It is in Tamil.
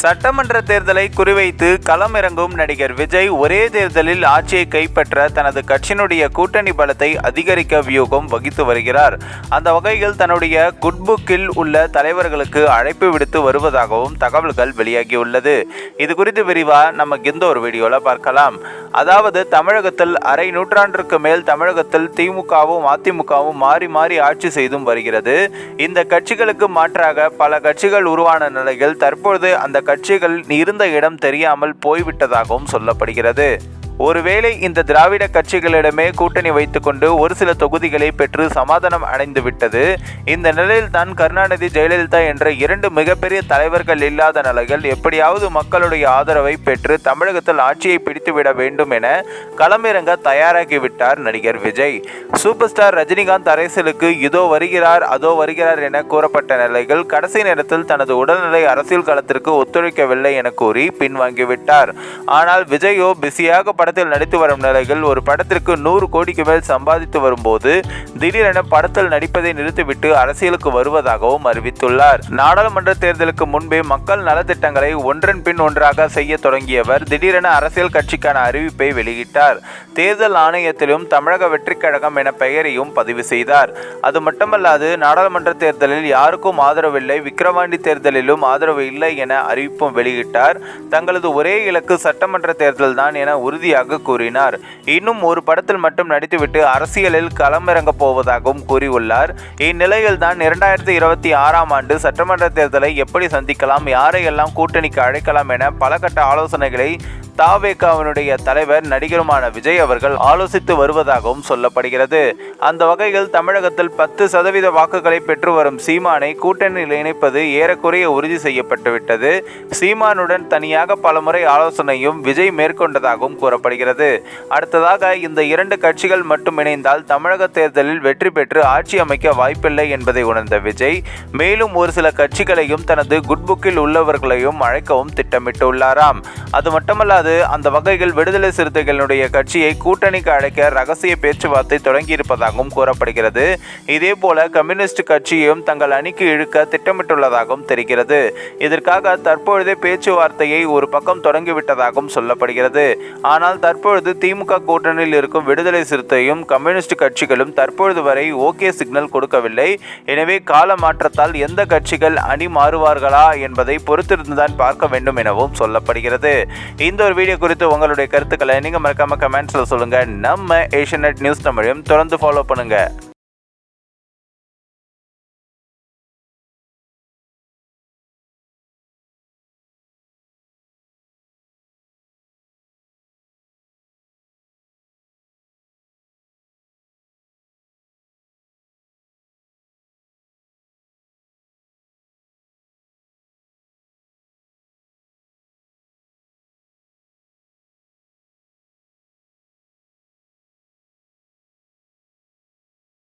சட்டமன்ற தேர்தலை குறிவைத்து களமிறங்கும் நடிகர் விஜய் ஒரே தேர்தலில் ஆட்சியை கைப்பற்ற தனது கட்சியினுடைய கூட்டணி பலத்தை அதிகரிக்க வியூகம் வகித்து வருகிறார். அந்த வகையில் தன்னுடைய குட்புக்கில் உள்ள தலைவர்களுக்கு அழைப்பு விடுத்து வருவதாகவும் தகவல்கள் வெளியாகியுள்ளது. இது குறித்து விரிவா நம்ம இந்த ஒரு வீடியோல பார்க்கலாம். அதாவது தமிழகத்தில் அரை நூற்றாண்டிற்கு மேல் தமிழகத்தில் திமுகவும் அதிமுகவும் மாறி மாறி ஆட்சி செய்தும் வருகிறது. இந்த கட்சிகளுக்கு மாற்றாக பல கட்சிகள் உருவான நிலையில் தற்பொழுது அந்த கட்சிகள் இருந்த இடம் தெரியாமல் போய்விட்டதாகவும் சொல்லப்படுகிறது. ஒருவேளை இந்த திராவிட கட்சிகளிடமே கூட்டணி வைத்துக்கொண்டு ஒரு சில தொகுதிகளை பெற்று சமாதானம் அடைந்து விட்டது இந்த நிலையில் தான் கருணாநிதி ஜெயலலிதா என்ற இரண்டு மிகப்பெரிய தலைவர்கள் இல்லாத நிலையில் எப்படியாவது மக்களுடைய ஆதரவை பெற்று தமிழகத்தில் ஆட்சியை பிடித்துவிட வேண்டும் என களமிறங்க தயாராகிவிட்டார் நடிகர் விஜய். சூப்பர் ஸ்டார் ரஜினிகாந்த் அரசியலுக்கு இதோ வருகிறார் அதோ வருகிறார் என கூறப்பட்ட நிலையில் கடைசி நேரத்தில் தனது உடல்நிலை அரசியல் களத்திற்கு ஒத்துழைக்கவில்லை என கூறி பின்வாங்கிவிட்டார். ஆனால் விஜயோ பிஸியாக படத்தில் நடித்து வரும் நிலையில் ஒரு படத்திற்கு நூறு கோடிக்கு மேல் சம்பாதித்து வரும்போது திடீரென படத்தில் நடிப்பதை நிறுத்திவிட்டு அரசியலுக்கு வருவதாகவும் அறிவித்துள்ளார். நாடாளுமன்ற தேர்தலுக்கு முன்பே மக்கள் நலத்திட்டங்களை ஒன்றன் பின் ஒன்றாக செய்ய தொடங்கியவர் திடீரென அரசியல் கட்சிக்கான அறிவிப்பை வெளியிட்டார். தேர்தல் ஆணையத்திலும் தமிழக வெற்றிக் கழகம் என பெயரையும் பதிவு செய்தார். அது மட்டுமல்லாது நாடாளுமன்ற தேர்தலில் யாருக்கும் ஆதரவில்லை விக்கிரவாண்டி தேர்தலிலும் ஆதரவு இல்லை என அறிவிப்பும் வெளியிட்டார். தங்களது ஒரே இலக்கு சட்டமன்ற தேர்தல் தான் என உறுதியாக கூறினார். இன்னும் ஒரு படத்தில் மட்டும் நடித்துவிட்டு அரசியலில் களமிறங்கப் போவதாகவும் கூறியுள்ளார். இந்நிலையில் தான் இரண்டாயிரத்தி இருபத்தி ஆறாம் ஆண்டு சட்டமன்ற தேர்தலை எப்படி சந்திக்கலாம் யாரையெல்லாம் கூட்டணிக்கு அழைக்கலாம் என பல கட்ட ஆலோசனைகளை தாவேகாவினுடைய தலைவர் நடிகருமான விஜய் அவர்கள் ஆலோசித்து வருவதாகவும் சொல்லப்படுகிறது. அந்த வகையில் தமிழகத்தில் பத்து சதவீத வாக்குகளை பெற்று வரும் சீமானை கூட்டணியில் இணைப்பது ஏறக்குறைய உறுதி செய்யப்பட்டுவிட்டது. சீமானுடன் தனியாக பலமுறை ஆலோசனையும் விஜய் மேற்கொண்டதாகவும் கூறப்படுகிறது அடுத்ததாக இந்த இரண்டு கட்சிகள் மட்டும் இணைந்தால் தமிழக தேர்தலில் வெற்றி பெற்று ஆட்சி அமைக்க வாய்ப்பில்லை என்பதை உணர்ந்த விஜய் மேலும் ஒரு சில கட்சிகளையும் தனது குட்புக்கில் உள்ளவர்களையும் அழைக்கவும் திட்டமிட்டுள்ளாராம். அது மட்டுமல்லாது அந்த வகையில் விடுதலை சிறுத்தைகளுடைய கட்சியை கூட்டணிக்கு அழைக்க ரகசிய பேச்சுவார்த்தை தொடங்கியிருப்பதாகவும் கூறப்படுகிறது. இதே போல கம்யூனிஸ்ட் கட்சியும் தங்கள் அணிக்கு இழுக்க திட்டமிட்டுள்ளதாகவும் தெரிகிறது. இதற்காக தற்பொழுதே பேச்சுவார்த்தையை ஒரு பக்கம் தொடங்கிவிட்டதாகவும் சொல்லப்படுகிறது. ஆனால் ஆனால் தற்பொழுது திமுக கூட்டணியில் இருக்கும் விடுதலை சிறுத்தையும் கம்யூனிஸ்ட் கட்சிகளும் தற்பொழுது வரை ஓகே சிக்னல் கொடுக்கவில்லை. எனவே கால மாற்றத்தால் எந்த கட்சிகள் அணி மாறுவார்களா என்பதை பொறுத்திருந்துதான் பார்க்க வேண்டும் எனவும் சொல்லப்படுகிறது. இந்த ஒரு வீடியோ குறித்து உங்களுடைய கருத்துக்களை நீங்கள் மறக்காம கமெண்ட்ஸில் சொல்லுங்க. நம்ம ஏஷியநெட் நியூஸ் தமிழையும் தொடர்ந்து ஃபாலோ பண்ணுங்கள்